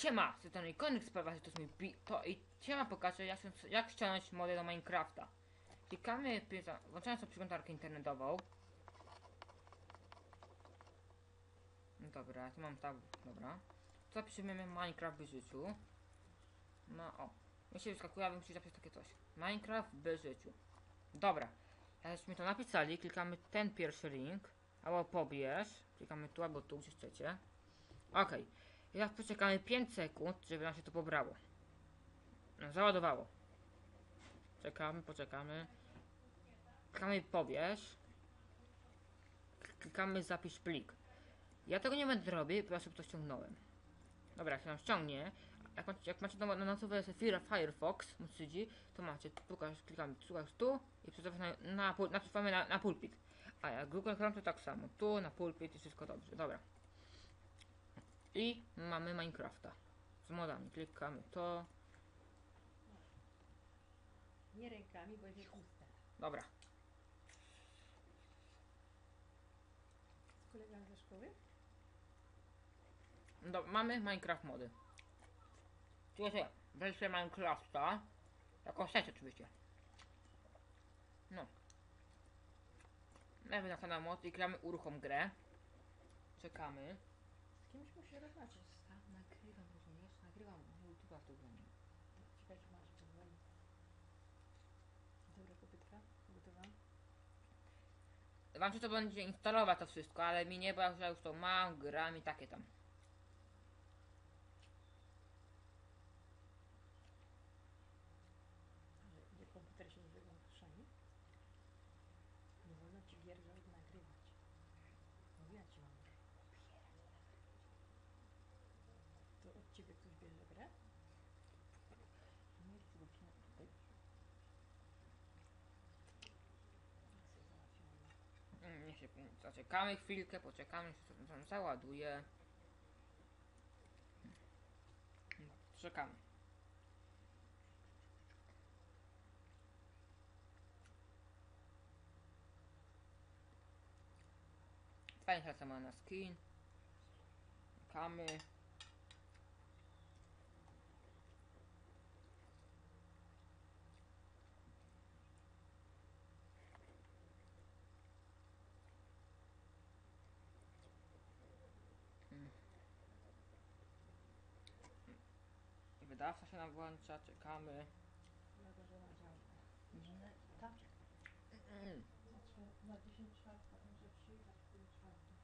Siema, z tej strony Konik sprawa, że to jest mój pi... to i siema pokażę jak, jak ściągnąć modę do Minecrafta. Klikamy, włączamy sobie przeglądarkę internetową. No dobra, tu mam tak, dobra. Zapiszemy Minecraft w życiu. No o, mi się wyskakuje, a bym musiał zapisać takie coś. Minecraft w życiu. Dobra, jak żeśmy to napisali, klikamy ten pierwszy link, albo pobierz, klikamy tu albo tu, gdzie chcecie. Okej. I teraz poczekamy 5 sekund, żeby nam się to pobrało. No, załadowało. Czekamy, poczekamy. Klikamy pobierz. Klikamy zapisz plik. Ja tego nie będę robić, bo ja sobie to ściągnąłem. Dobra, jak się nam ściągnie, jak macie, jak macie na, na Fira Firefox, Mocydzi, to macie, pokaż, klikamy, słuchasz tu i przesuwamy na, na, na, na, na pulpit. A jak Google Chrome to tak samo, tu na pulpit i wszystko dobrze, dobra. I mamy Minecrafta. Z modami. Klikamy to. Nie rękami, bo jest puste. Dobra. Z kolegami ze szkoły? Do, mamy Minecraft mody. Słuchajcie, weźcie Minecrafta. Jako chcecie oczywiście. No. Najpierw na kanał mod i gramy uruchom grę. Czekamy. Kimś musi rozmawiać. Nagrywam, rozumiesz? Nagrywam YouTube'a w tym Czekaj, czy masz pozwoli. Dobra kopytka, gotowa. Wam się to będzie instalować to wszystko, ale mi nie, bo ja już to mam, gram i takie tam. Gdzie komputer się nie wyłączeni? Nie wolno ci gier nagrywać. Mówiła ci mam. To od ciebie ktoś bierze grę? Nie chcę go przynajmniej tutaj. Ja sobie załatwiłam. Mm, Niech się zaczekamy chwilkę, poczekamy, aż się tam załaduje. Czekamy. Fajnie klasa ma na skin. Czekamy. Wydawca się nam włącza, czekamy. Działa. Tak? Mm. Na 10 czwartka może przyjechać w tym czwartym.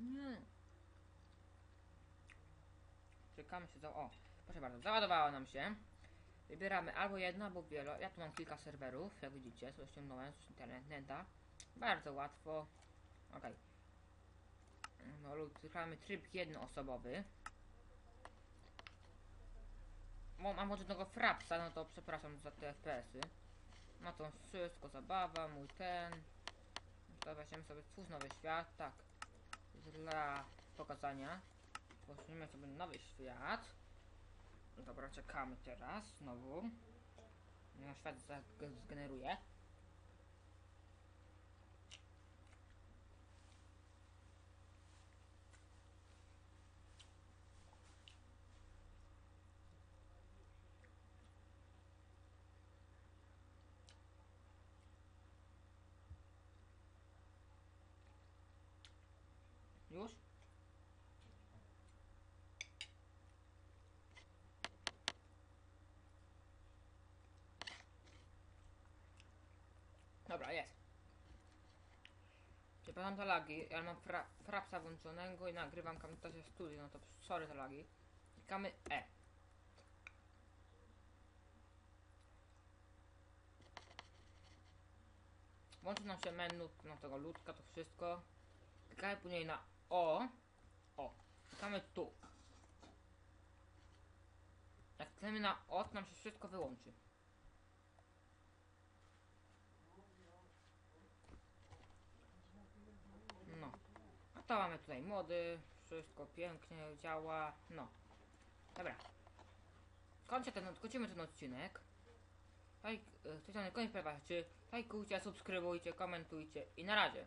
Nie. Czekamy się za. O, proszę bardzo, załadowało nam się. Wybieramy albo jedno, albo wielo. Ja tu mam kilka serwerów, jak widzicie, sobie ściągnąłem z interneta. Bardzo łatwo. Ok. No lub tryb jednoosobowy. Mam może tego frapsa, no to przepraszam za te FPS-y. No to wszystko, zabawa, mój ten. Dobra, weźmiemy sobie twórz nowy świat, tak dla pokazania. Tworzymy sobie nowy świat. Dobra, czekamy teraz znowu. No, świat zgeneruje. Już? Dobra, jest. Przepraszam za lagi, ja mam fra frapsa włączonego i nagrywam komentarze studio, no to sorry za lagi. Klikamy E. Włączy nam się menu, no tego ludka, to wszystko. Klikamy później na O. O. Klikamy tu. Jak klikniemy na O, nam się wszystko wyłączy. No. A to mamy tutaj mody. Wszystko pięknie działa. No. Dobra. Kończę ten, kończymy ten odcinek. E, to jest koniec sprawa. Czy lajkujcie, subskrybujcie, komentujcie i na razie.